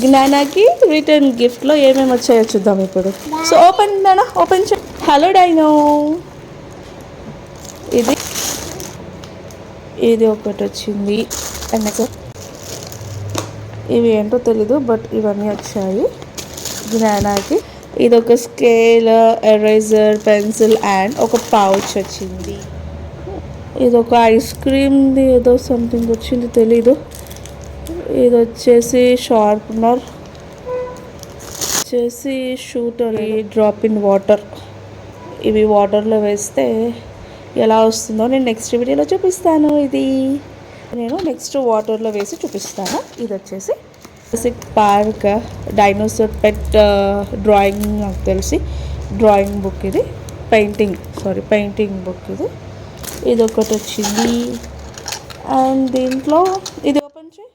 జ్ఞానాకి return గిఫ్ట్లో ఏమేమి వచ్చాయో చూద్దాం ఇప్పుడు. సో ఓపెన్ నానా ఓపెన్ చే హలో డైనో. ఇది ఇది ఒకటి వచ్చింది. అన్నకు ఇవి ఏంటో తెలీదు బట్ ఇవన్నీ వచ్చాయి. జ్ఞానాకి. ఇది ఒక స్కేల్ ఎరేజర్ పెన్సిల్ అండ్ ఒక పౌచ్ వచ్చింది. ఇది ఒక ఐస్ క్రీమ్ది ఏదో సంథింగ్ వచ్చింది తెలీదు. ఇది వచ్చేసి షార్ప్నర్. వచ్చేసి షూటర్ డ్రాప్ ఇన్ వాటర్. ఇవి వాటర్లో వేస్తే ఎలా వస్తుందో నేను నెక్స్ట్ వీడియోలో చూపిస్తాను ఇది. నేను నెక్స్ట్ వాటర్లో వేసి చూపిస్తాను. ఇది వచ్చేసి basic park dinosaur pet drawing నాకు తెలిసి డ్రాయింగ్ బుక్ ఇది. పెయింటింగ్ సారీ పెయింటింగ్ బుక్ ఇది. ఇది ఒకటి వచ్చింది. అండ్ దీంట్లో ఇది ఓపెన్ చేయి.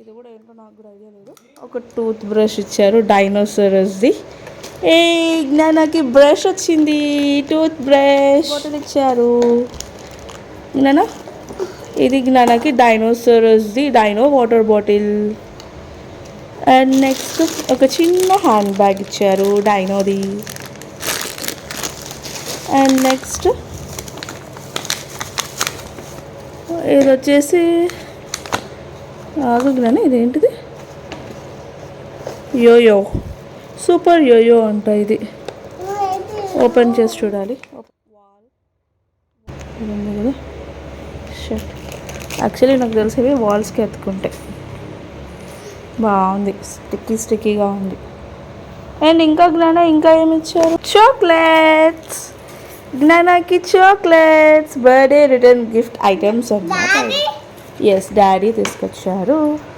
ఇది కూడా ఏంటో నాకు కూడా ఐడియా లేదు. ఒక టూత్ బ్రష్ ఇచ్చారు డైనోసరస్ది. ఏ జ్ఞానాకి బ్రష్ వచ్చింది. టూత్ బ్రష్ బాటిల్ ఇచ్చారు. జ్ఞాన? ఇది జ్ఞానాకి డైనోసరస్ది dino water bottle. And next ఒక చిన్న హ్యాండ్ బ్యాగ్ ఇచ్చారు డైనోది. అండ్ నెక్స్ట్ ఇది వచ్చేసి ఆగగానే ఇదేంటిది? యోయో. సూపర్ యోయో అంట ఇది. ఓపెన్ చేసి చూడాలి. ఉంది కదా. షర్ట్ యాక్చువల్లీ నాకు తెలిసేవి వాల్స్కి ఎత్తుకుంటే. బాగుంది. స్టిక్కీ స్టిక్కీగా ఉంది. అండ్ ఇంకా జ్ఞాన ఇంకా ఏమి ఇచ్చారు chocolates. జ్ఞానాకి chocolates. Birthday return gift items అన్నమాట. ఎస్ డాడీ తీసుకొచ్చారు.